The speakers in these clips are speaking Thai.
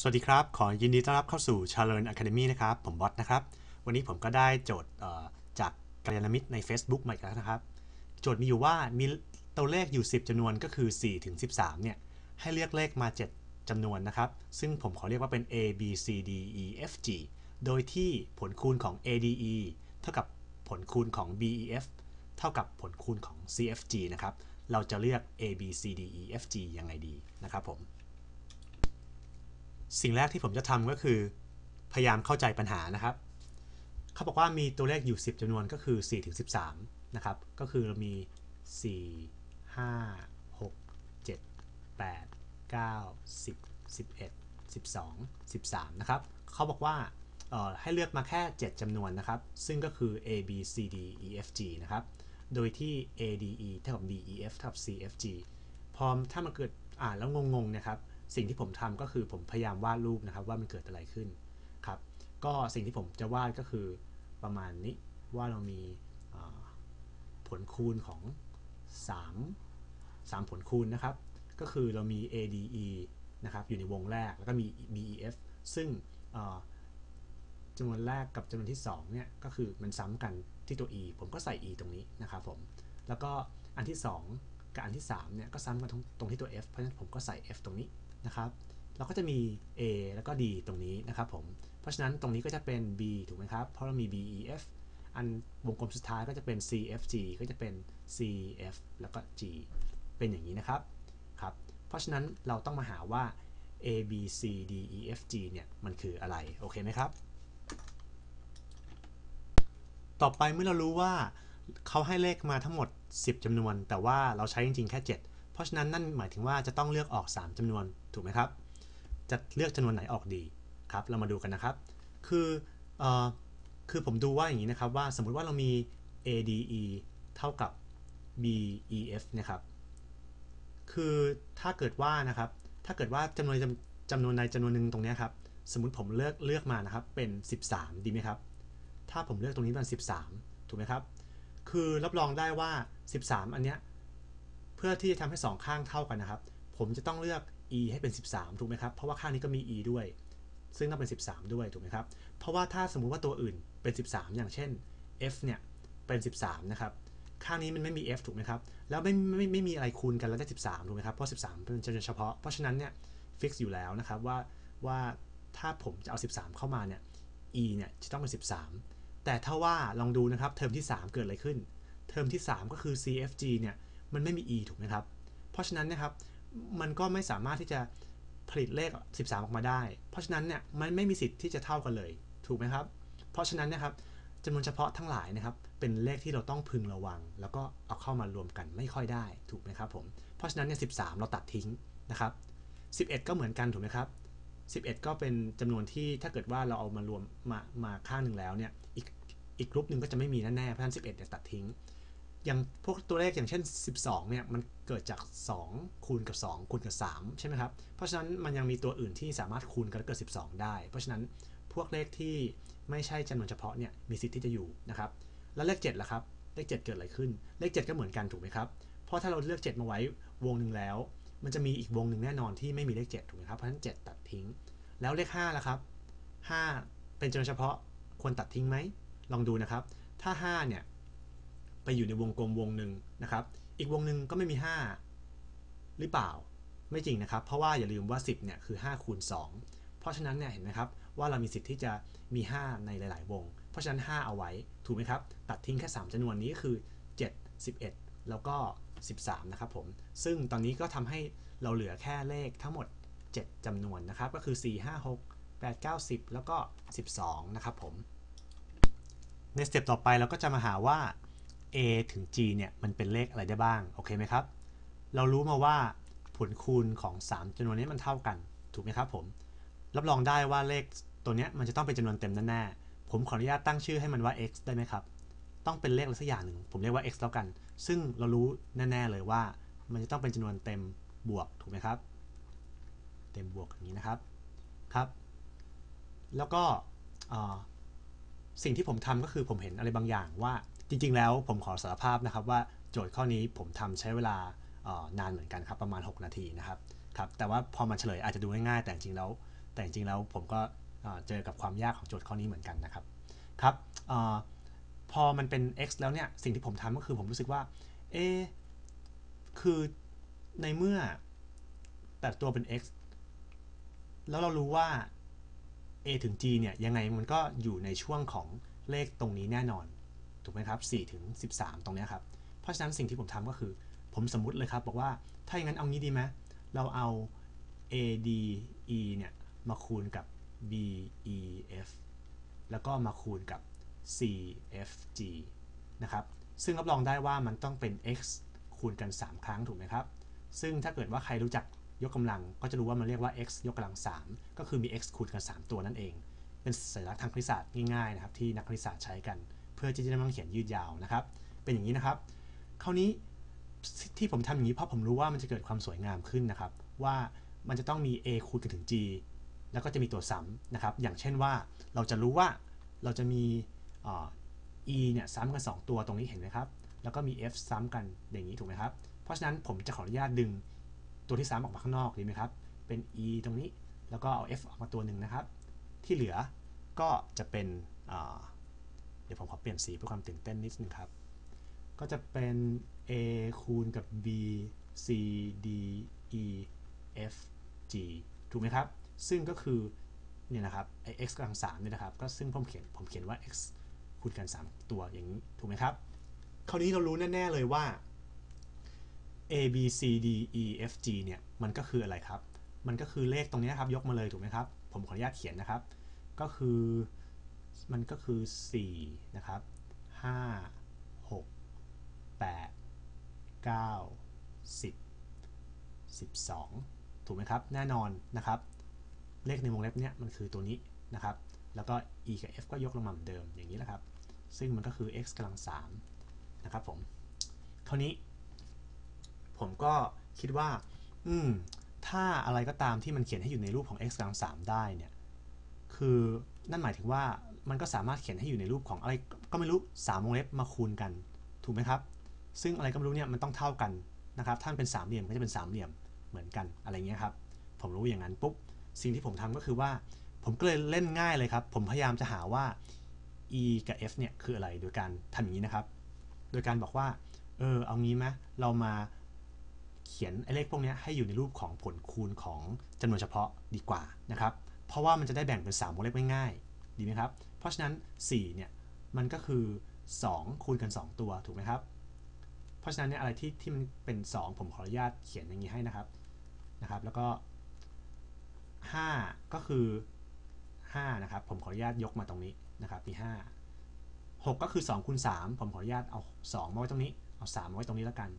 สวัสดีครับ ขอยินดีต้อนรับเข้าสู่ c h a l e n Academy นะครับ ผมบอสนะครับ วันนี้ผมก็ได้โจทย์จากกัลยาณมิตรใน Facebook มาอีกแล้วนะครับ โจทย์มีอยู่ว่ามีตัวเลขอยู่ 10จำนวนก็คือ 4 ถึง 13 เนี่ย ให้เลือกเลขมา 7จำนวนนะครับ ซึ่งผมขอเรียกว่าเป็น A B C D E F G โดยที่ผลคูณของ A D E เท่ากับผลคูณของ B E F เท่ากับผลคูณของ C F G นะครับ เราจะเลือก A B C D E F G ยังไงดีนะครับผม สิ่งแรกที่ผมจะทำก็คือ พยายามเข้าใจปัญหานะครับ เขาบอกว่ามีตัวเลขอยู่ 10จำนวนก็คือ 4 ถึง 13 นะครับ ก็คือเรามี 4 5 6 7 8 9 10 11 12 13 นะครับ เขาบอกว่าให้เลือกมาแค่ 7จำนวนนะครับ ซึ่งก็คือ A B C D E F G นะครับ โดยที่ A D E เท่ากับ B E F เท่ากับ C F G พอถ้ามันเกิดอ่านแล้วงงๆนะครับ สิ่งที่ผมทำก็คือผมพยายามวาดรูปนะครับว่ามันเกิดอะไรขึ้นครับก็สิ่งที่ผมจะวาดก็คือประมาณนี้ว่าเรามีผลคูณของ 3 3 ผลคูณนะครับ ก็คือเรามี ADE นะครับอยู่ในวงแรกแล้วก็มี BEF ซึ่งจำนวนแรกกับจำนวนที่2เนี่ยก็คือมันซ้ำกันที่ตัว e ผมก็ใส่ e ตรงนี้นะครับผม แล้วก็อันที่ 2 กับอันที่3เนี่ยก็ซ้ำกันตรงที่ตัว f เพราะฉะนั้นผมก็ใส่ f ตรงนี้ นะครับ เราก็จะมี a แล้วก็ d ตรงนี้นะครับผม เพราะฉะนั้นตรงนี้ก็จะเป็น b ถูกไหมครับ เพราะเรามี b e f อันวงกลมสุดท้ายก็จะเป็น c f g ก็จะเป็น c f แล้วก็ g เป็นอย่างนี้นะครับ ครับ เพราะฉะนั้นเราต้องมาหาว่า a b c d e f g เนี่ยมันคืออะไร โอเคไหมครับ ต่อไปเมื่อเรารู้ว่าเขาให้เลขมาทั้งหมด 10จำนวน แต่ว่าเราใช้จริงๆแค่ 7 เพราะฉะนั้นนั่นหมายถึงว่าจะต้องเลือกออก 3จำนวนถูกไหมครับ จะเลือกจำนวนไหนออกดีครับ เรามาดูกันนะครับ คือเอ่อคือผมดูว่าอย่างนี้นะครับว่าสมมุติว่าเรามี ADE เท่ากับ BEF นะครับ คือถ้าเกิดว่านะครับ ถ้าเกิดว่าจำนวนจำนวนใดจำนวนหนึ่งตรงนี้ครับ สมมติผมเลือกเลือกมานะครับ เป็น 13 ดีไหมครับ ถ้าผมเลือกตรงนี้เป็น 13 ถูกไหมครับ คือรับรองได้ว่า 13 อันเนี้ย เพื่อที่จะทำให้ 2 ข้างเท่ากันนะครับ ผมจะต้องเลือก e ให้เป็น 13 ถูกไหมครับ เพราะว่าข้างนี้ก็มี e ด้วย ซึ่งต้องเป็น 13 ด้วย ถูกไหมครับ เพราะว่าถ้าสมมุติว่าตัวอื่นเป็น 13 อย่างเช่น f เนี่ย เป็น 13 นะครับ ข้างนี้มันไม่มี f ถูกไหมครับ แล้วไม่ไม่ไม่ไม่มีอะไรคูณกันแล้วได้ 13 ถูกไหมครับ เพราะ 13 เป็นจำนวนเฉพาะ เพราะฉะนั้นเนี่ย ฟิกอยู่แล้วนะครับว่าว่าถ้าผมจะเอา 13 เข้ามาเนี่ย e เนี่ยจะต้องเป็น 13 แต่ถ้าว่าลองดูนะครับ เทอมที่ 3 เกิดอะไรขึ้น เทอมที่ 3 ก็คือ CFG เนี่ย มันไม่มี e ถูกไหมครับ เพราะฉะนั้นนะครับมันก็ไม่สามารถที่จะผลิตเลข 13 ออกมาได้ เพราะฉะนั้นเนี่ยมันไม่มีสิทธิ์ที่จะเท่ากันเลย ถูกไหมครับ เพราะฉะนั้นนะครับจำนวนเฉพาะทั้งหลายนะครับ เป็นเลขที่เราต้องพึงระวัง แล้วก็เอาเข้ามารวมกันไม่ค่อยได้ถูกไหมครับผมเพราะฉะนั้นเนี่ย13เราตัดทิ้งนะครับ11 ก็เหมือนกันถูกไหมครับ11 ก็เป็นจำนวนที่ถ้าเกิดว่าเราเอามารวมมามาข้างหนึ่งแล้วเนี่ยอีกอีกกลุ่มหนึ่งก็จะไม่มีแน่ๆเพราะฉะนั้น11เนี่ยตัดทิ้ง อย่างพวกตัวเลขอย่างเช่น 12เนี่ยมันเกิดจาก 2 คูณกับ 2 คูณกับ 3 ใช่ไหมครับ เพราะฉะนั้นมันยังมีตัวอื่นที่สามารถคูณกันแล้วเกิด 12 ได้ เพราะฉะนั้นพวกเลขที่ไม่ใช่จำนวนเฉพาะเนี่ยมีสิทธิ์ที่จะอยู่นะครับ แล้วเลข7ล่ะครับ เลข 7 เกิดอะไรขึ้น เลข 7 ก็เหมือนกันถูกไหมครับ เพราะถ้าเราเลือก 7 มาไว้วงหนึ่งแล้ว มันจะมีอีกวงหนึ่งแน่นอนที่ไม่มีเลข 7 ถูกไหมครับ เพราะฉะนั้น 7 ตัดทิ้ง แล้วเลข5ล่ะครับ 5 เป็นจำนวนเฉพาะควรตัดทิ้งไหม ลองดูนะครับ ถ้า 5 เนี่ย ไปอยู่ในวงกลมวงหนึ่งนะครับ อีกวงหนึ่งก็ไม่มี 5 หรือเปล่า ไม่จริงนะครับ เพราะว่าอย่าลืมว่า 10เนี่ยคือ5คูณ2เพราะฉะนั้นเนี่ยเห็นไหมครับว่าเรามีสิทธิ์ที่จะมี 5 ในหลาย ๆ วง เพราะฉะนั้น 5 เอาไว้ถูกไหมครับ ตัดทิ้งแค่ 3จำนวนนี้คือ 7 11 แล้วก็ 13 นะครับผม ซึ่งตอนนี้ก็ทำให้เราเหลือแค่เลขทั้งหมด 7จำนวนนะครับ ก็คือ 4 5 6 8 9 10 แล้วก็ 12 นะครับผม ในสเต็ปต่อไปเราก็จะมาหาว่า a ถึง g เนี่ยมันเป็นเลขอะไรได้บ้าง โอเคไหมครับ เรารู้มาว่าผลคูณของ 3จำนวนนี้มันเท่ากัน ถูกไหมครับผม รับรองได้ว่าเลขตัวนี้มันจะต้องเป็นจำนวนเต็มแน่ๆผมขออนุญาตตั้งชื่อให้มันว่า x ได้ไหมครับ ต้องเป็นเลขอะไรสักอย่างหนึ่ง ผมเรียกว่า x แล้วกัน ซึ่งเรารู้แน่ ๆเลยว่า มันจะต้องเป็นจำนวนเต็มบวก ถูกไหมครับ เต็มบวกอย่างนี้นะครับ ครับ แล้วก็สิ่งที่ผมทำก็คือผมเห็นอะไรบางอย่างว่า จริง ๆ แล้วผมขอสารภาพนะครับว่าโจทย์ข้อนี้ผมทำใช้เวลานานเหมือนกันครับประมาณ 6 นาทีนะครับครับแต่ว่าพอมาเฉลยอาจจะดูง่ายๆแต่จริงแล้ว แต่จริงแล้วผมก็เจอกับความยากของโจทย์ข้อนี้เหมือนกันนะครับครับออพอมันเป็น x แล้วเนี่ยสิ่งที่ผมทำก็คือผมรู้สึกว่าเอคือในเมื่อแต่ตัวเป็น x แล้วเรารู้ว่า a ถึง g เนี่ยยังไงมันก็อยู่ในช่วงของเลขตรงนี้แน่นอน ถูกไหมครับ4ถึง13 ตรงนี้ครับ เพราะฉะนั้นสิ่งที่ผมทำก็คือ ผมสมมติเลยครับ บอกว่าถ้าอย่างนั้นเอางี้ดีไหมเราเอา a d e เนี่ยมาคูณกับ b e f แล้วก็มาคูณกับ c f g นะครับ ซึ่งรับรองได้ว่ามันต้องเป็น x คูณกัน 3 ครั้งถูกไหมครับ ซึ่งถ้าเกิดว่าใครรู้จักยกกำลังก็จะรู้ว่ามันเรียกว่า x ยกกำลัง 3 ก็คือมี x คูณกัน 3 ตัวนั่นเอง เป็นสัญลักษณ์ทางคณิตศาสตร์ง่ายๆนะครับที่นักคณิตศาสตร์ใช้กัน เพื่อที่จะได้ไม่ต้องเขียนยืดยาวนะครับ เป็นอย่างนี้นะครับ คราวนี้ที่ผมทำอย่างนี้เพราะผมรู้ว่ามันจะเกิดความสวยงามขึ้นนะครับ ว่ามันจะต้องมี a คูณกันถึง g แล้วก็จะมีตัวซ้ำนะครับ อย่างเช่นว่าเราจะรู้ว่าเราจะมีอ่อ e เนี่ยซ้ำกัน 2 ตัวตรงนี้เห็นไหมครับ แล้วก็มี f ซ้ำกันอย่างนี้ถูกไหมครับ เพราะฉะนั้นผมจะขออนุญาตดึงตัวที่ซ้ำออกมาข้างนอกดีไหมครับ เป็น e ตรงนี้ แล้วก็เอา f ออกมาตัวหนึ่งนะครับ ที่เหลือก็จะเป็น เดี๋ยวผมขอเปลี่ยนสีเพื่อความตื่นเต้นนิดนึงครับ ก็จะเป็น a คูณกับ b c d e f g ถูกไหมครับ ซึ่งก็คือเนี่ยนะครับไอ x กำลัง3เนี่ยนะครับ ก็ซึ่งผมเขียนผมเขียนว่า x คูณกัน 3 ตัวอย่างนี้ ถูกไหมครับ คราวนี้เรารู้แน่ ๆ เลยว่า a b c d e f g เนี่ย มันก็คืออะไรครับ มันก็คือเลขตรงนี้ครับ ยกมาเลยถูกไหมครับ ผมขออนุญาตเขียนนะครับ ก็คือ มันก็คือ 4 นะครับ 5 6 8 9 10 12 ถูกไหมครับ แน่นอนนะครับ เลขในวงเล็บเนี่ยมันคือตัวนี้นะครับ แล้วก็ e กับ f ก็ยกลงมาเหมือนเดิมอย่างนี้แหละครับ ซึ่งมันก็คือ x กำลัง3นะครับผมคราวนี้ ผมก็คิดว่า อืม ถ้าอะไรก็ตามที่มันเขียนให้อยู่ในรูปของ x กำลัง3ได้เนี่ย คือนั่นหมายถึงว่า มันก็สามารถเขียนให้อยู่ในรูปของอะไรก็ไม่รู้3วงเล็บมาคูณกัน ถูกไหมครับ ซึ่งอะไรก็ไม่รู้เนี่ยมันต้องเท่ากันนะครับถ้านเป็นสามเหลี่ยมก็จะเป็นสามเหลี่ยมเหมือนกันอะไรเงี้ยครับ ผมรู้อย่างนั้นปุ๊บสิ่งที่ผมทำก็คือว่า ผมก็เลยเล่นง่ายเลยครับ ผมพยายามจะหาว่า e กับ f เนี่ยคืออะไรโดยการทำอย่างนี้นะครับ โดยการบอกว่า เออเอางี้ไหมเรามาเขียนไอ้เลขพวกนี้ให้อยู่ในรูปของผลคูณของจำนวนเฉพาะดีกว่านะครับ เพราะว่ามันจะได้แบ่งเป็น3วงเล็บง่ายๆ ดีไหมครับ ราะฉะนั้น4เนี่ยมันก็คือ 2 คูณกัน 2 ตัวถูกไหมครับ เพราะฉะนั้นเนี่ยอะไรที่ที่มันเป็น 2 ผมขออนุญาตเขียนอย่างนี้ให้นะครับนะครับ แล้วก็ 5 ก็คือ5นะครับผมขออนุญาตยกมาตรงนี้นะครับมี5 6 ก็คือ2คูณ3ผมขออนุญาตเอา 2 มาไว้ตรงนี้เอา3มาไว้ตรงนี้แล้วกัน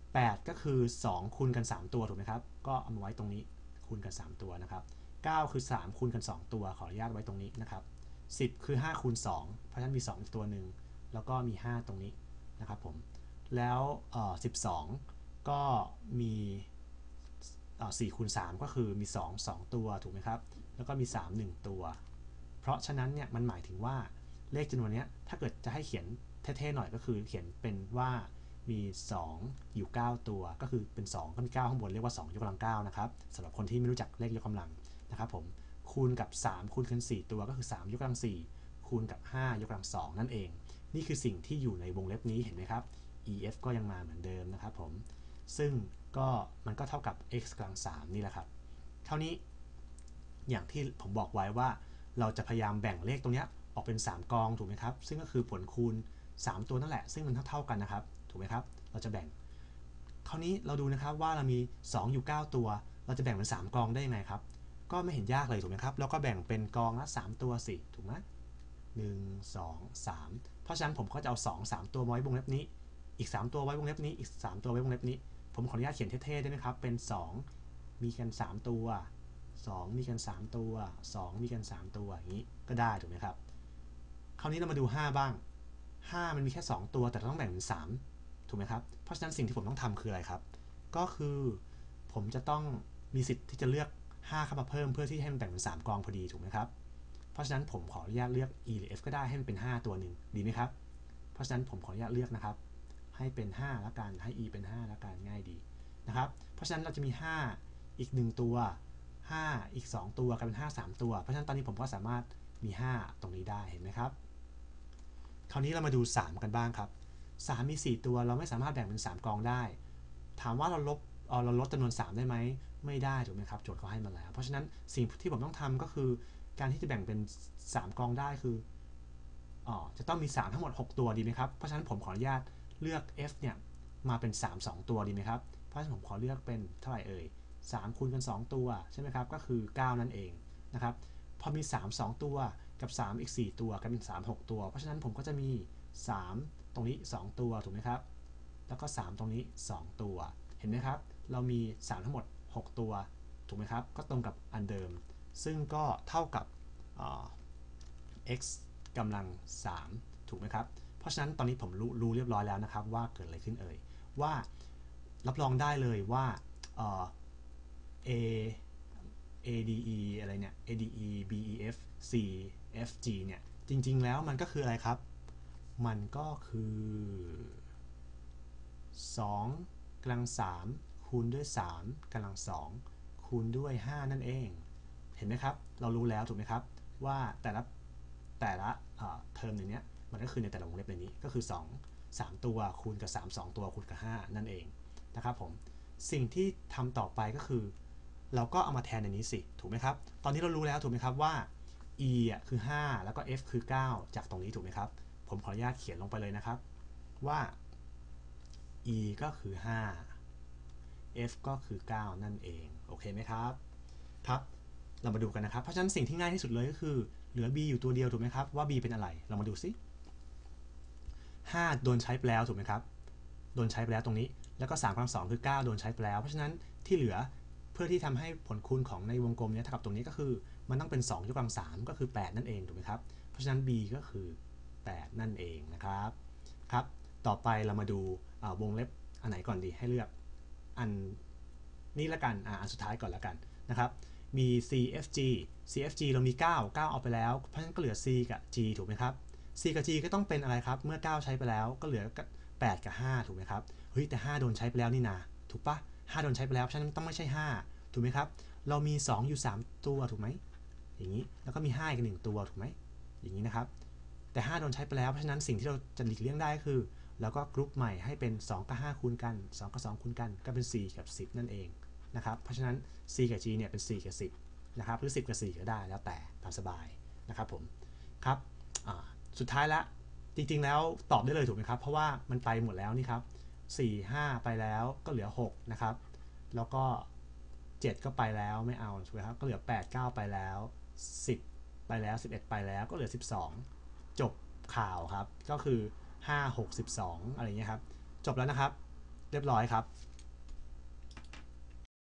8 ก็คือ 2 คูณกัน 3 ตัวถูกไหมครับก็เอามาไว้ตรงนี้คูณกัน 3 ตัวนะครับ 9 คือ 3 คูณกัน 2 ตัวขออนุญาตไว้ตรงนี้นะครับ 10 คือ5คูณ2เพราะฉะนั้นมี2อีกตัวหนึ่ง แล้วก็มี 5 ตรงนี้นะครับผม แล้วเอ่อ12 ก็มีเอ่อ4คูณ3ก็คือมี 2 2 ตัวถูกไหมครับ แล้วก็มี 3 1 ตัว เพราะฉะนั้นเนี่ยมันหมายถึงว่าเลขจำนวนนี้ถ้าเกิดจะให้เขียนเท่ๆหน่อยก็คือเขียนเป็นว่ามี 2 อยู่ 9 ตัว ก็คือเป็น 2 ก็มี 9 ข้างบนเรียกว่า 2 ยกกำลัง9นะครับสำหรับคนที่ไม่รู้จักเลขยกกำลังนะครับผม คูณกับ 3 คูณกัน 4 ตัวก็คือ 3 ยกกำลัง 4 คูณกับ 5 ยกกำลัง 2 นั่นเอง นี่คือสิ่งที่อยู่ในวงเล็บนี้เห็นไหมครับ ef ก็ยังมาเหมือนเดิมนะครับผม ซึ่งก็มันก็เท่ากับ x กำลัง 3 นี่แหละครับ เท่านี้อย่างที่ผมบอกไว้ว่าเราจะพยายามแบ่งเลขตรงนี้ออกเป็น 3 กองถูกไหมครับ ซึ่งก็คือผลคูณ 3 ตัวนั่นแหละ ซึ่งมันเท่าๆกันนะครับ ถูกไหมครับ เราจะแบ่งคราวนี้เราดูนะครับว่าเรามี 2 อยู่ 9 ตัว เราจะแบ่งเป็น 3 กองได้ยังไงครับ ก็ไม่เห็นยากเลยถูกไหมครับ แล้วก็แบ่งเป็นกองละ 3 ตัวสิถูกไหมหนึ่งสองสามเพราะฉะนั้นผมก็จะเอา 2 3 ตัวไว้วงเล็บนี้ อีก 3 ตัวไว้วงเล็บนี้ อีก 3 ตัวไว้วงเล็บนี้ ผมขออนุญาตเขียนเท่ๆได้ไหมครับ เป็น 2 มีกัน 3 ตัว 2 มีกัน 3 ตัว 2 มีกัน 3 ตัวอย่างนี้ก็ได้ถูกไหมครับ คราวนี้เรามาดู 5 บ้าง 5 มันมีแค่ 2 ตัวแต่เราต้องแบ่งเป็น 3 ถูกไหมครับ เพราะฉะนั้นสิ่งที่ผมต้องทำคืออะไรครับ ก็คือผมจะต้องมีสิทธิ์ที่จะเลือก 5 เข้ามาเพิ่มเพื่อที่ให้มันแบ่งเป็น 3 กองพอดีถูกไหมครับ เพราะฉะนั้นผมขออนุญาตเลือก e หรือ f ก็ได้ให้มันเป็น 5 ตัวหนึ่งดีไหมครับ เพราะฉะนั้นผมขออนุญาตเลือกนะครับ ให้เป็น5แล้วกันให้ e เป็น5แล้วกันง่ายดีนะครับ เพราะฉะนั้นเราจะมี 5 อีก 1 ตัว 5 อีก 2 ตัวกลายเป็น 5 3 ตัว เพราะฉะนั้นตอนนี้ผมก็สามารถมี 5 ตรงนี้ได้เห็นไหมครับคราวนี้เรามาดู 3 กันบ้างครับ 3 มี 4 ตัวเราไม่สามารถแบ่งเป็น 3 กองได้ ถามว่าเราลบเอ่อเราลดจำนวน 3 ได้ไหม ไม่ได้ถูกไหมครับโจทย์เขาให้มาแล้ว เพราะฉะนั้นสิ่งที่ผมต้องทำก็คือ การที่จะแบ่งเป็น 3 กองได้คืออ๋อจะต้องมี 3 ทั้งหมด 6 ตัวดีไหมครับ เพราะฉะนั้นผมขออนุญาตเลือก f เนี่ยมาเป็น 3 2 ตัวดีไหมครับ เพราะฉะนั้นผมขอเลือกเป็นเท่าไหร่เอ่ย3คูณกัน 2 ตัวใช่ไหมครับ ก็คือ 9 นั่นเองนะครับ พอมี 3 2 ตัวกับ 3 อีก 4 ตัวกลายเป็น 3 6 ตัว เพราะฉะนั้นผมก็จะมี 3 ตรงนี้ 2 ตัวถูกไหมครับ แล้วก็ 3 ตรงนี้ 2 ตัว เห็นไหมครับ เรามี 3 ทั้งหมด 6 ตัว ถูกไหมครับ ก็ตรงกับอันเดิม ซึ่งก็เท่ากับ x กำลัง 3 ถูกไหมครับ เพราะฉะนั้นตอนนี้ผมรู้รู้เรียบร้อยแล้วนะครับ ว่าเกิดอะไรขึ้นเอ่ย ว่ารับรองได้เลยว่า a ADE อะไรเนี่ย ADE BEF C FG เนี่ย จริง ๆ แล้วมันก็คืออะไรครับ มันก็คือ2กำลัง3 คูณด้วย 3กำลัง 2 คูณด้วย 5 นั่นเอง เห็นไหมครับ เรารู้แล้วถูกไหมครับ ว่าแต่ละแต่ละเทอมในเนี้ยมันก็คือในแต่ละวงเล็บในนี้ก็คือ 2 3 ตัวคูณกับ 3 2 ตัวคูณกับ 5 นั่นเองนะครับผมสิ่งที่ทำต่อไปก็คือ เราก็เอามาแทนในนี้สิถูกไหมครับ ตอนนี้เรารู้แล้วถูกไหมครับว่า e อะคือ 5 แล้วก็ f คือ 9 จากตรงนี้ถูกไหมครับ ผมขออนุญาตเขียนลงไปเลยนะครับว่า e ก็คือ 5 f ก็คือ 9 นั่นเอง โอเคไหมครับ ครับ เรามาดูกันนะครับ เพราะฉะนั้นสิ่งที่ง่ายที่สุดเลยก็คือ เหลือ b อยู่ตัวเดียวถูกไหมครับ ว่า b เป็นอะไร เรามาดูสิ5โดนใช้ไปแล้วถูกไหมครับ โดนใช้ไปแล้วตรงนี้ แล้วก็3กำลังคือ 9 โดนใช้ไปแล้ว เพราะฉะนั้นที่เหลือเพื่อที่ทำให้ผลคูณของในวงกลมเนี้เท่ากับตรงนี้ก็คือ มันต้องเป็น 2ยกกำลัง3ก็คือ 8 นั่นเองถูกไหมครับ เพราะฉะนั้น b ก็คือ 8 นั่นเองนะครับ ครับ ต่อไปเรามาดูาวงเล็บอันไหนก่อนดีให้เลือก อันนี้ละกันอ่าอันสุดท้ายก่อนละกันนะครับมี CFG CFG เรามี 9 9 เอาไปแล้ว เพราะฉะนั้นก็เหลือ C กับ G ถูกไหมครับ C กับ G ก็ต้องเป็นอะไรครับ เมื่อ 9 ใช้ไปแล้วก็เหลือ 8 กับ 5 ถูกไหมครับ เฮ้ยแต่ 5 โดนใช้ไปแล้วนี่นา ถูกปะ5 โดนใช้ไปแล้ว เพราะฉะนั้นต้องไม่ใช่ 5 ถูกไหมครับ เรามี 2 อยู่ 3 ตัวถูกไหม อย่างนี้ แล้วก็มี 5 อีก1ตัวถูกไหม อย่างนี้นะครับ แต่ 5 โดนใช้ไปแล้ว เพราะฉะนั้นสิ่งที่เราจะหลีกเลี่ยงได้ก็คือ แล้วก็กรุ๊ปใหม่ให้เป็น 2 กับ 5 คูณกัน 2 กับ 2 คูณกัน ก็เป็น 4 กับ 10 นั่นเองนะครับ เพราะฉะนั้น C กับ G เนี่ยเป็น 4 กับ 10 นะครับ หรือ 10 กับ 4 ก็ได้แล้วแต่ตามสบายนะครับผม ครับ สุดท้ายละ จริงๆ แล้วตอบได้เลยถูกไหมครับ เพราะว่ามันไปหมดแล้วนี่ครับ 4 5 ไปแล้วก็เหลือ 6 นะครับ แล้วก็ 7 ก็ไปแล้วไม่เอาถูกไหมครับ ก็เหลือ 8 9 ไปแล้ว 10 ไปแล้ว 11 ไปแล้วก็เหลือ 12 จบข่าวครับ ก็คือ 5 6 12 อะไรเงี้ยครับ จบแล้วนะครับ เรียบร้อยครับ